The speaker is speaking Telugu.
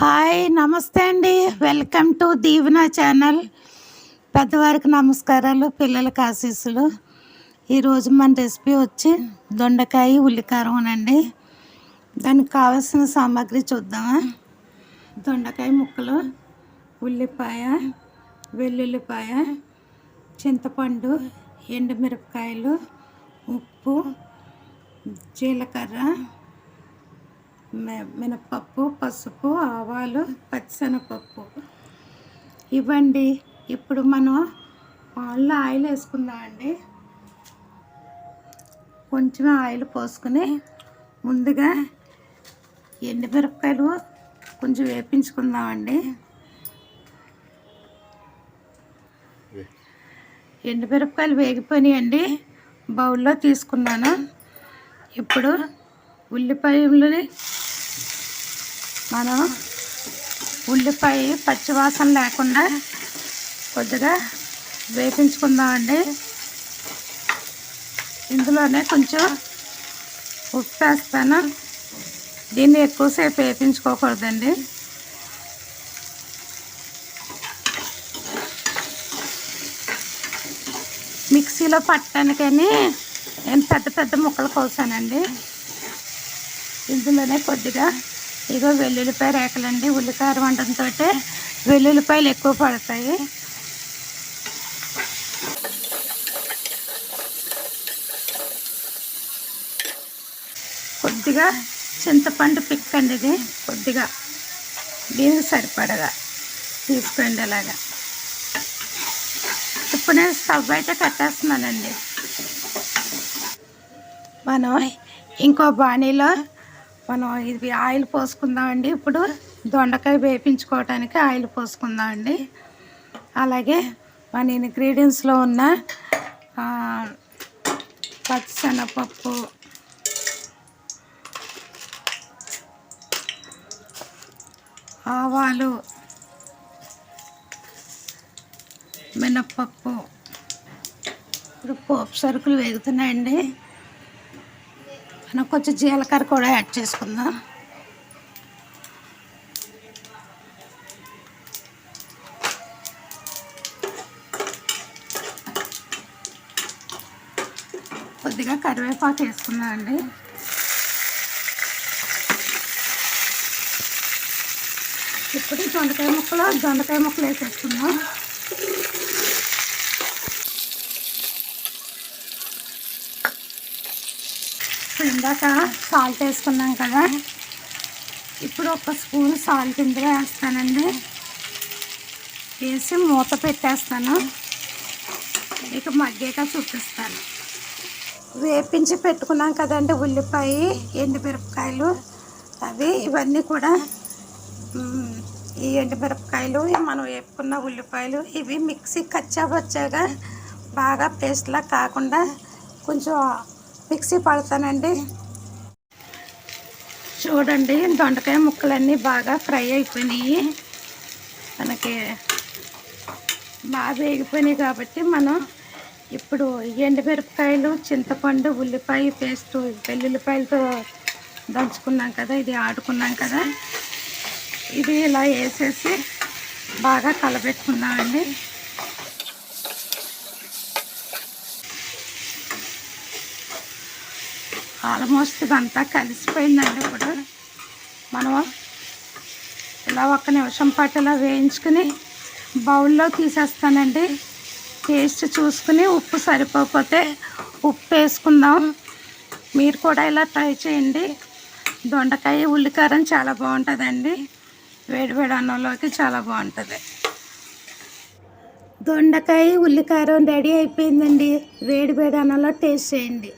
హాయ్ నమస్తే అండి. వెల్కమ్ టు దీవెన ఛానల్ పెద్దవారికి నమస్కారాలు పిల్లలకి ఆశీస్సులు. ఈరోజు మన రెసిపీ వచ్చి దొండకాయ ఉల్లికారం అండి దానికి కావాల్సిన సామాగ్రి చూద్దామా? దొండకాయ ముక్కలు ఉల్లిపాయ వెల్లుల్లిపాయ చింతపండు ఎండుమిరపకాయలు ఉప్పు జీలకర్ర మినపప్పు పసుపు ఆవాలు పచ్చనపప్పు. ఇవ్వండి. ఇప్పుడు మనం పాల్లో ఆయిల్ వేసుకుందామండి. కొంచెం ఆయిల్ పోసుకుని ముందుగా ఎండుమిరపకాయలు కొంచెం వేపించుకుందామండి. ఎండుమిరపకాయలు వేగిపోయినాయండి. బౌల్లో తీసుకున్నాను. ఇప్పుడు ఉల్లిపాయలని మనం ఉల్లిపాయ పచ్చివాసన లేకుండా కొద్దిగా వేపించుకుందామండి. ఇందులోనే కొంచెం ఉప్పు వేస్తాను. దీన్ని ఎక్కువసేపు వేపించుకోకూడదండి. మిక్సీలో పట్టడానికని నేను పెద్ద పెద్ద ముక్కలు కోసానండి. ఇందులోనే కొద్దిగా ఇగో వెల్లుల్లిపాయ రేకలండి ఉల్లికాయ వంటంతో వెల్లుల్లిపాయలు ఎక్కువ పడతాయి. కొద్దిగా చింతపండు పిక్కండి ఇది కొద్దిగా. దీనికి సరిపడగా తీసుకోండి అలాగా. ఇప్పుడు నేను స్టవ్ అయితే కట్టేస్తున్నానండి. మనం ఇంకో బాణీలో మనం ఇది ఆయిల్ పోసుకుందామండి. ఇప్పుడు దొండకాయ వేపించుకోవడానికి ఆయిల్ పోసుకుందామండి. అలాగే మన ఇంగ్రీడియంట్స్లో ఉన్న పచ్చిశనగపప్పు ఆవాలు మినప్పప్పు. ఇప్పుడు పోపు సరుకులు వేగుతున్నాయండి. మనం కొంచెం జీలకర్ర కూడా యాడ్ చేసుకుందాం. కొద్దిగా కరివేపాకు వేసుకుందాం అండి. ఇప్పుడు దొండకాయ ముక్కలు దొండకాయ ముక్కలు వేసేసుకుందాం. ఇప్పుడు ఇందాక సాల్ట్ వేసుకున్నాం కదా. ఇప్పుడు ఒక స్పూన్ సాల్ట్ ఇందులో వేస్తానండి. వేసి మూత పెట్టేస్తాను. ఇక మగ్గాక చూపిస్తాను. వేపించి పెట్టుకున్నాం కదండి ఉల్లిపాయ ఎండుమిరపకాయలు. అవి ఇవన్నీ కూడా ఈ ఎండుమిరపకాయలు మనం వేపుకున్న ఉల్లిపాయలు ఇవి మిక్సీ కచ్చా వచ్చాగా బాగా పేస్ట్లా కాకుండా కొంచెం మిక్సీ పడతానండి. చూడండి దొండకాయ ముక్కలన్నీ బాగా ఫ్రై అయిపోయినాయి. మనకి బాగా వేగిపోయినాయి కాబట్టి మనం ఇప్పుడు ఎండుమిరపకాయలు చింతపండు ఉల్లిపాయ పేస్ట్ వెల్లుల్లిపాయలతో దంచుకున్నాం కదా ఇది ఆడుకున్నాం కదా. ఇది ఇలా వేసేసి బాగా కలపెట్టుకున్నామండి ఆల్మోస్ట్ ఇదంతా కలిసిపోయిందండి ఇప్పుడు. మనం ఇలా ఒక్క నిమిషం పాటు ఇలా వేయించుకుని బౌల్లో తీసేస్తానండి. టేస్ట్ చూసుకుని ఉప్పు సరిపోతే ఉప్పు వేసుకుందాం. మీరు కూడా ఇలా ట్రై చేయండి. దొండకాయ ఉల్లికారం చాలా బాగుంటుందండి. వేడి అన్నంలోకి చాలా బాగుంటుంది. దొండకాయ ఉల్లికారం రెడీ అయిపోయిందండి. వేడివేడి అన్నంలో టేస్ట్ చేయండి.